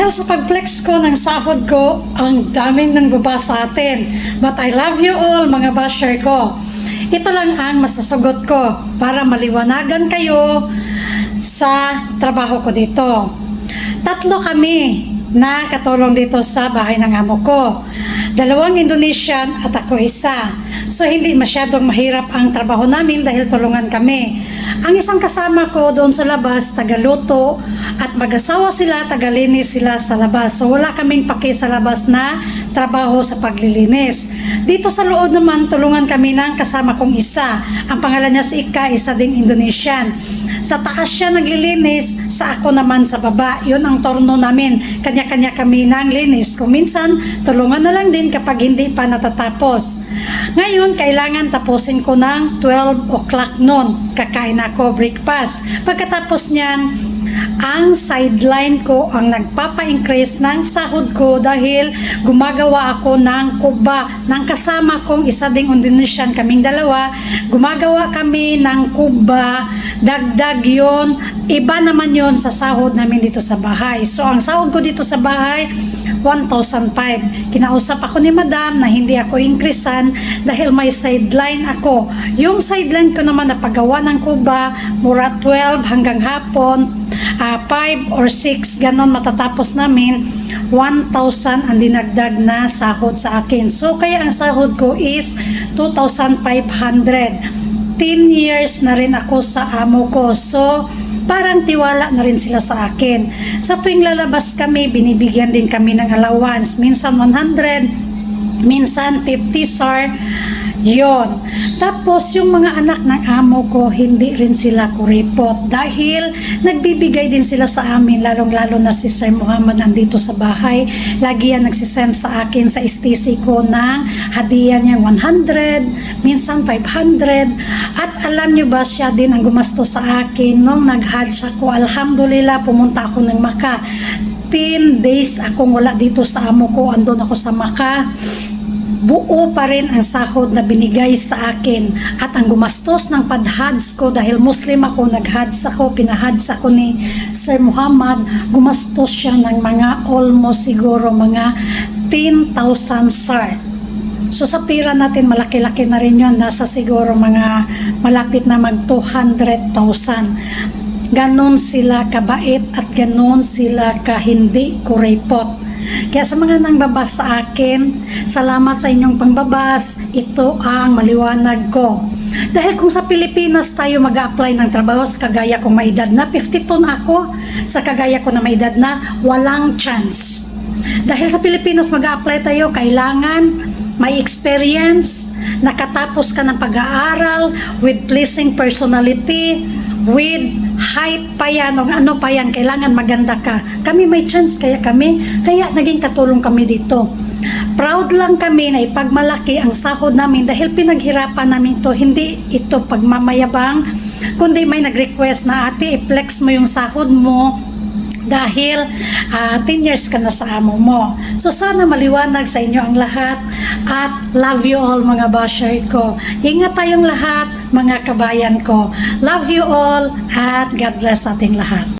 Dahil sa pag-flex ko ng sahod ko, ang daming nang baba sa atin. But I love you all, mga basher ko. Ito lang ang masasagot ko para maliwanagan kayo sa trabaho ko dito. Tatlo kami na katulong dito sa bahay ng amo ko. Dalawang Indonesian at ako isa. So hindi masyadong mahirap ang trabaho namin dahil tulungan kami. Ang isang kasama ko doon sa labas, tagaluto at mag-asawa sila, tagalinis sila sa labas. So wala kaming paki sa labas na trabaho sa paglilinis. Dito sa loob naman, tulungan kami ng kasama kong isa. Ang pangalan niya si Ika, isa ding Indonesian. Sa taas siya naglilinis, sa ako naman sa baba. Yun ang torno namin. Kanya-kanya kami ng linis. Kung minsan, tulungan na lang din kapag hindi pa natatapos. Ngayon, kailangan tapusin ko ng 12 o'clock noon. Kakain ako breakfast. Pagkatapos niyan, ang sideline ko ang nagpapa-increase ng sahod ko dahil gumagawa ako ng kuba ng kasama kong isa ding Indonesian kaming dalawa. Gumagawa kami ng kuba dagdag yon iba naman yon sa sahod namin dito sa bahay. So ang sahod ko dito sa bahay 1,005 kinausap ako ni madam na hindi ako increasean dahil may sideline ako. Yung sideline ko naman na paggawa ng kuba mura 12 hanggang hapon uh, 5 or 6 ganon matatapos namin. 1,000 ang dinagdag na sahod sa akin. So kaya ang sahod ko is 2,500 10 years na rin ako sa amo ko. So parang tiwala na rin sila sa akin. Sa tuwing lalabas kami binibigyan din kami ng allowance. Minsan 100 minsan 50 sar yon. Tapos, yung mga anak ng amo ko, hindi rin sila kuripot dahil nagbibigay din sila sa amin, lalong-lalo na si Sir Muhammad nandito sa bahay. Lagi yan nagsisend sa akin sa STC ko ng hadiah niya 100, minsan 500. At alam niyo ba, siya din ang gumasto sa akin nung nag-hajj ako. Alhamdulillah, pumunta ako ng Maka. 10 days akong wala dito sa amo ko, andon ako sa Maka buo pa rin ang sahod na binigay sa akin at ang gumastos ng padhads ko dahil Muslim ako, naghads ako, pinahads ako ni Sir Muhammad, gumastos siya ng mga almost siguro mga 10,000 sar. So sa pira natin malaki-laki na rin yun, nasa siguro mga malapit na mag 200,000. Ganon sila kabait at ganon sila kahindi kuripot. Kaya sa mga nang babas sa akin, salamat sa inyong pangbabas. Ito ang maliwanag ko. Dahil kung sa Pilipinas tayo mag apply ng trabaho sa kagaya kong may edad na, 52 na ako, sa kagaya ko na may edad na, walang chance. Dahil sa Pilipinas mag apply tayo, kailangan may experience, nakatapos ka ng pag-aaral, with pleasing personality, with height pa yan, o ano pa yan, kailangan maganda ka. Kami may chance, kaya kami, kaya naging katulong kami dito. Proud lang kami na ipagmalaki ang sahod namin dahil pinaghirapan namin to hindi ito pagmamayabang, kundi may nag-request na ate, i-flex mo yung sahod mo dahil ah, 10 years ka na sa amo mo. So sana maliwanag sa inyo ang lahat at love you all mga basher ko. Ingat tayong lahat mga kabayan ko. Love you all at God bless ating lahat.